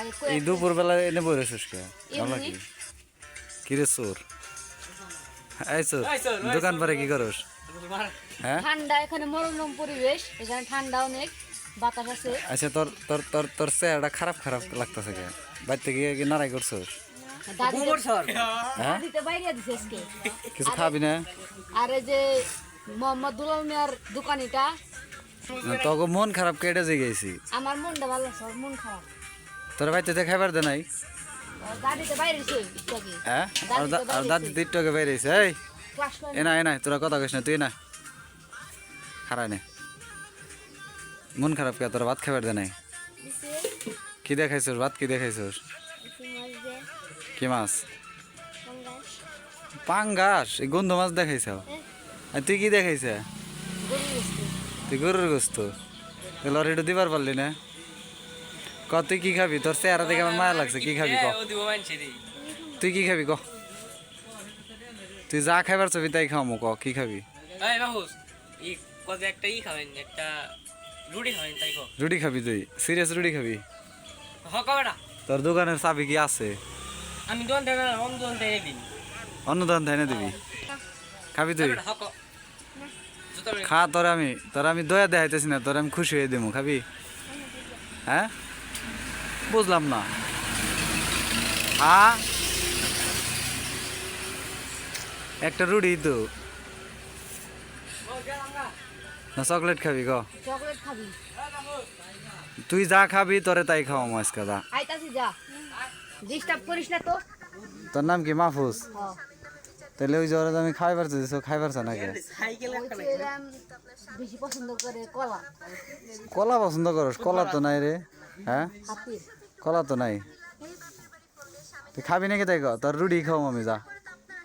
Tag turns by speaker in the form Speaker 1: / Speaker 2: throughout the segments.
Speaker 1: এই
Speaker 2: কয়ে
Speaker 1: দুপুর বেলা এনে বই রেছিস কে আমরা কি। কিরে চোর? এই চোর দোকান পারে কি করস? হ্যাঁ?
Speaker 2: ঠান্ডা এখানে মনোরম পরিবেশ এখানে ঠান্ডা অনেক বাতাস আছে।
Speaker 1: আচ্ছা তোর তোর তোর তোর চেহারাটা খারাপ খারাপ লাগতেছে কে বাড়িতে গিয়ে কি নারাই করছোস? হ্যাঁ? কিছু খাবি না?
Speaker 2: আর যে মোহাম্মদ দুলাল মিয়ার দোকানিটা
Speaker 1: তোকে মন খারাপ কেটে যে গেছি।
Speaker 2: আমার মনটা ভালো মন খারাপ।
Speaker 1: তোর বাড়িতে তো খাইবার দে নাই হ্যাঁ? আর দাদি দিটকে বেরিয়েছে এই?
Speaker 2: ক্লাস করে
Speaker 1: এ না এ তোরা কথা কইস না তুই না। খারাই নে। মন খারাপ কে তোর ভাত খাইবার দে নাই? কি দেখাইছস ভাত কি দেখাইছস? কি মাছ?
Speaker 2: পঙ্গাস।
Speaker 1: এই গন্ধ মাছ দেখাইছ? আর তুই কি দেখাইছে? তুই গরুর গোস্ত। লরিটা দিবার পারলি না? তুই কি খাবি? তোর চেহারা দেখে আমার মায়া লাগছে কি খাবি ক? তুই কি খাবি ক? তুই যা খাইবার ছবি তাই খাওয়ামো ক কি খাবি?
Speaker 3: রুটি তাই কো।
Speaker 1: রুটি খাবি তুই? সিরিয়াস রুটি খাবি? তোর দোকানের চাবি কি আছে?
Speaker 3: আমি দোকান থেকে অন্য দোকান থেকে দিন
Speaker 1: অন্য দান তাই না দিবি। খাবি তুই? খা তোর আমি তোর আমি দয়া দেখাইতেছি না তোর আমি খুশি হয়ে দেবো খাবি? হ্যাঁ? বুঝলাম না। হ্যাঁ একটা রুটি তো না চকলেট খাবি
Speaker 2: খাবি।
Speaker 1: তুই যা খাবি তোরে তাই খাওয়া মাছ কাদা তোর নাম কি মাহফুজ? তাহলে ওই জ্বরে আমি খাইবার চাইছি খাইবার চা নাকি?
Speaker 3: সাইকেল
Speaker 2: ওই বেশি পছন্দ করে কলা।
Speaker 1: কলা পছন্দ করস কলা তো নাই রে। হ্যাঁ? কলা তো নাই। তুই খাবি নাকি তাই ক তোর রুটি খাও আমি যা।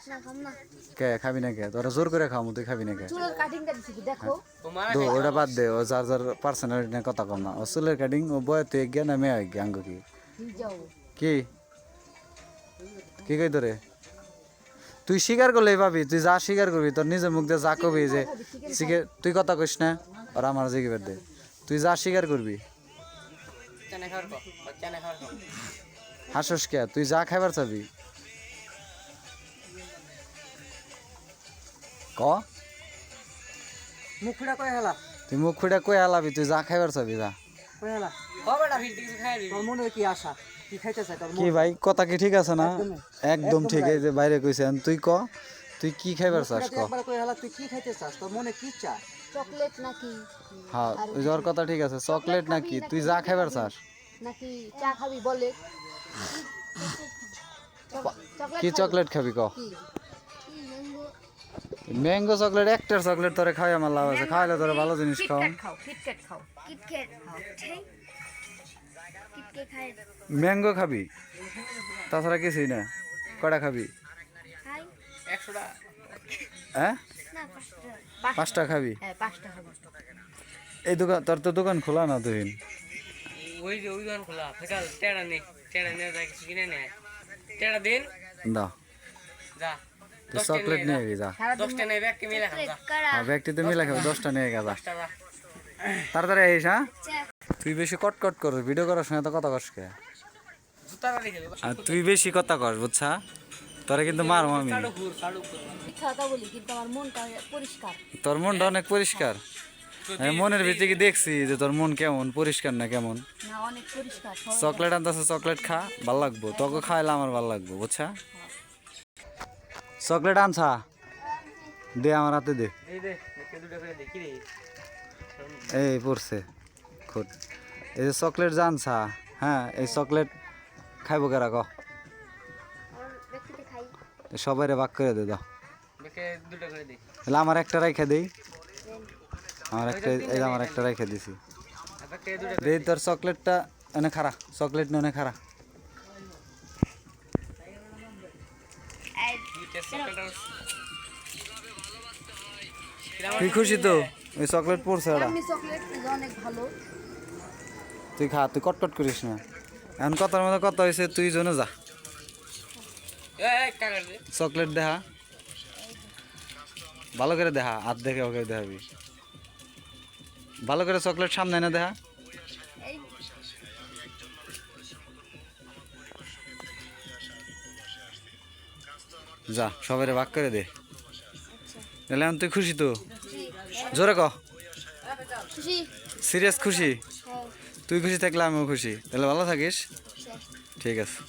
Speaker 2: না খাম না।
Speaker 1: কে খাবি না কে তোরা জোর করে খাও তুই খাবি না কে
Speaker 2: চুলের কাটিংটা দিছি কি দেখো।
Speaker 3: তোমার
Speaker 1: দো ওটা বাদ দে ও যার যার পার্সোনালিটি নিয়ে কথা কম না। ও চুলের কাটিং ও বয় তুই এক না মেয়ে এক আঙ্গ কি কি? কি কই তোরে? তুই স্বীকার করলেই পাবি তুই যা স্বীকার করবি তোর নিজের মুখ দিয়ে যা কবি যে তুই কথা কইস না আর আমার জিগিবার দে। তুই যা স্বীকার করবি হাসস কে তুই যা খাইবার চাবি। ক?
Speaker 4: মুখ ফুটা কয়ে হেলা।
Speaker 1: তুই মুখ খুঁড়ে কই আলাবি তুই যা খাইবার চাবি যা।
Speaker 4: কয়ে হেলা।
Speaker 3: কবেটা ফির কিছু খাই দিবি।
Speaker 4: তোর মনে কি আশা? কি খাইতে চাই তোর
Speaker 1: কি ভাই কথা কি ঠিক আছে না? একদম ঠিক এই যে বাইরে কইছেন তুই ক? তুই কি খাইবার চাস ক?
Speaker 4: একবার কয়ে হেলা তুই কি খাইতে চাস? তোর মনে কি চা
Speaker 2: চকলেট নাকি?
Speaker 1: হ্যাঁ কথা ঠিক আছে চকলেট নাকি? তুই যা খাইবার চাস।
Speaker 2: নাকি চা খাবি বলে?
Speaker 1: কি চকলেট খাবি ক? ম্যাঙ্গো চকলেট একটার চকলেট তোরে খাওয়াই আমার লাভ আছে। খাইলে তোরে ভালো জিনিস খাও
Speaker 2: খাই।
Speaker 1: ম্যাঙ্গো খাবি? তাছাড়া কিছুই না। কটা খাবি?
Speaker 2: খাই।
Speaker 1: হ্যাঁ?
Speaker 2: পাঁচটা
Speaker 1: পাঁচটা। খাবি?
Speaker 2: হ্যাঁ
Speaker 1: এই দোকান তোর তো দোকান খোলা না তুই
Speaker 3: ওই যে ওই দোকান খোলা। ফেকাল টেড়া নে টেড়া নিয়ে যায় কিছু কিনে নেয় টেড়া দিন।
Speaker 1: দাও
Speaker 3: যা।
Speaker 1: তুই চকলেট নিয়ে গিয়ে যা।
Speaker 3: দশটা নেই ব্যাগ মিলে খান যা।
Speaker 1: ব্যক্তি তো মিলে খাবে দশটা নিয়ে গেছা
Speaker 3: যা।
Speaker 1: তাড়াতাড়ি আইস হ্যাঁ? তুই বেশি কট কট কর ভিডিও করার সময় তো কথা কস কে? আর তুই বেশি কথা কস বুঝছা? তোরা কিন্তু মারম আমি।
Speaker 3: সাড়ু ঘুর সাড়ু ঘুর
Speaker 2: মিথ্যা কথা বলি কিন্তু আমার মনটা পরিষ্কার।
Speaker 1: তোর মনটা অনেক পরিষ্কার। আমি মনের ভিতরে কি দেখছি যে তোর মন কেমন পরিষ্কার না কেমন?
Speaker 2: না অনেক পরিষ্কার
Speaker 1: চকলেট আনতেছে চকলেট খা ভালো লাগবো। তোকে খাইলে আমার ভালো লাগবো বুঝছা? চকলেট আনছা। দে আমার হাতে দে।
Speaker 3: এই করে
Speaker 1: পড়ছে খুদ এই যে চকলেট জানছা হ্যাঁ এই চকলেট খাইবো কে? রাখ সবাই ভাগ করে দে দাও।
Speaker 3: দেখে দুটো করে দেখি
Speaker 1: তাহলে আমার একটা রাইখা দেই। আমার একটা এই আমার একটা রাইখা দিছি।
Speaker 3: দেখে
Speaker 1: দে তোর চকলেটটা এনে খারা চকলেট নিয়ে অনেক খারা
Speaker 3: চকলেট
Speaker 1: তুই খুশি তো? ওই চকলেট পড়ছে ওরা
Speaker 2: অনেক ভালো।
Speaker 1: তুই খা তুই কটকট করিস না। এখন কথার মধ্যে কথা হয়েছে তুই জন্য যা। চকলেট দেখা ভালো করে দেখা আর দেখে ওকে দেখাবি। ভালো করে চকলেট সামনে না দেখা যা সবাই ভাগ করে দে। এলে আমি তুই খুশি তো? জোরে ক। সিরিয়াস খুশি? তুই খুশি থাকলে আমিও খুশি। তাহলে ভালো থাকিস? ঠিক আছে।